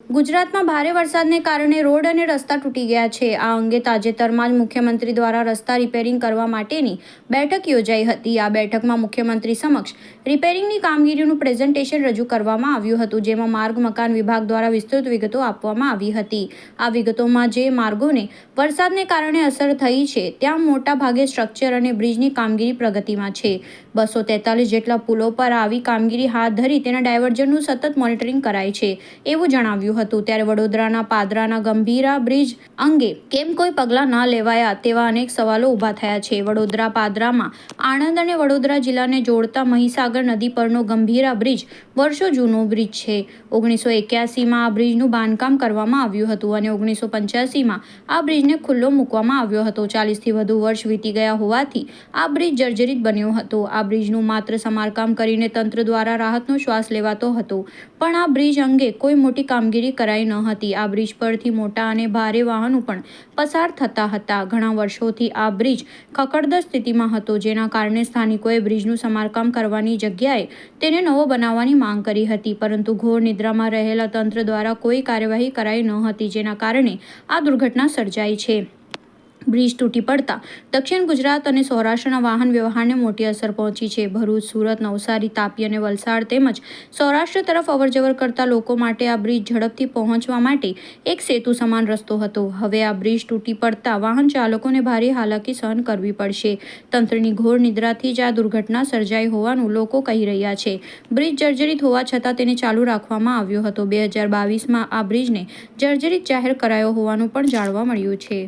ગુજરાતમાં ભારે વરસાદને કારણે રોડ અને રસ્તા તૂટી ગયા છે. આ અંગે તાજેતરમાં જ મુખ્યમંત્રી દ્વારા રસ્તા રિપેરિંગ કરવા માટેની બેઠક યોજાઈ હતી. આ બેઠકમાં મુખ્યમંત્રી સમક્ષ રિપેરિંગની કામગીરીનું પ્રેઝન્ટેશન રજૂ કરવામાં આવ્યું હતું, જેમાં માર્ગ મકાન વિભાગ દ્વારા વિસ્તૃત વિગતો આપવામાં આવી હતી. આ વિગતોમાં જે માર્ગોને વરસાદને કારણે અસર થઈ છે, ત્યાં મોટા ભાગે સ્ટ્રક્ચર અને બ્રિજની કામગીરી પ્રગતિમાં છે. બસો તેતાલીસ જેટલા પુલો પર આવી કામગીરી હાથ ધરી તેના ડાયવર્જનનું સતત મોનિટરિંગ કરાય છે, એવું જણાવ્યું હતું. ત્યારે વડોદરાના પાદરાના ગંભીરા બ્રિજ અંગે કેમ કોઈ પગલાં ન લેવાયા તેવા અનેક સવાલો ઊભા થયા છે. વડોદરા પાદરામાં આણંદ અને વડોદરા જિલ્લાને જોડતા મહીસાગર નદી પરનો ગંભીરા બ્રિજ વર્ષો જૂનો બ્રિજ છે. ઓગણીસો એક્યાસીમાં આ બ્રિજનું બાંધકામ કરવામાં આવ્યું હતું અને ઓગણીસો પંચ્યાસીમાં આ બ્રિજને ખુલ્લો મૂકવામાં આવ્યો હતો. ચાલીસથી વધુ વર્ષ વીતી ગયા હોવાથી આ બ્રિજ જર્જરિત બન્યો હતો. આ બ્રિજનું માત્ર સમારકામ કરીને તંત્ર દ્વારા રાહતનો શ્વાસ લેવાતો હતો. પણ આ બ્રિજ અંગે કોઈ મોટી કામગીરી કરાઈ ન હતી. આ બ્રિજ પરથી મોટા અને ભારે વાહનો પણ પસાર થતા હતા. ઘણા વર્ષોથી આ બ્રિજ ખકડદર સ્થિતિમાં હતો, જેના કારણે સ્થાનિકોએ બ્રિજનું સમારકામ કરવાની જગ્યાએ તેને નવો બનાવવાની માંગ કરી હતી. પરંતુ ઘોર નિદ્રામાં રહેલા તંત્ર દ્વારા કોઈ કાર્યવાહી કરાઈ ન હતી, જેના કારણે આ દુર્ઘટના સર્જાઈ છે. બ્રિજ તૂટી પડતા દક્ષિણ ગુજરાત અને સૌરાષ્ટ્રના વાહન વ્યવહારને મોટી અસર પહોંચી છે. ભરૂચ, સુરત, નવસારી, તાપી અને વલસાડ તેમજ સૌરાષ્ટ્ર તરફ અવરજવર કરતા લોકો માટે આ બ્રિજ ઝડપથી પહોંચવા માટે એક સેતુ સમાન રસ્તો હતો. હવે આ બ્રિજ તૂટી પડતા વાહન ચાલકોને ભારે હાલાકી સહન કરવી પડશે. તંત્રની ઘોર નિદ્રાથી જ આ દુર્ઘટના સર્જાઈ હોવાનું લોકો કહી રહ્યા છે. બ્રિજ જર્જરિત હોવા છતાં તેને ચાલુ રાખવામાં આવ્યો હતો. બે હજાર બાવીસમાં આ બ્રિજને જર્જરિત જાહેર કરાયો હોવાનું પણ જાણવા મળ્યું છે.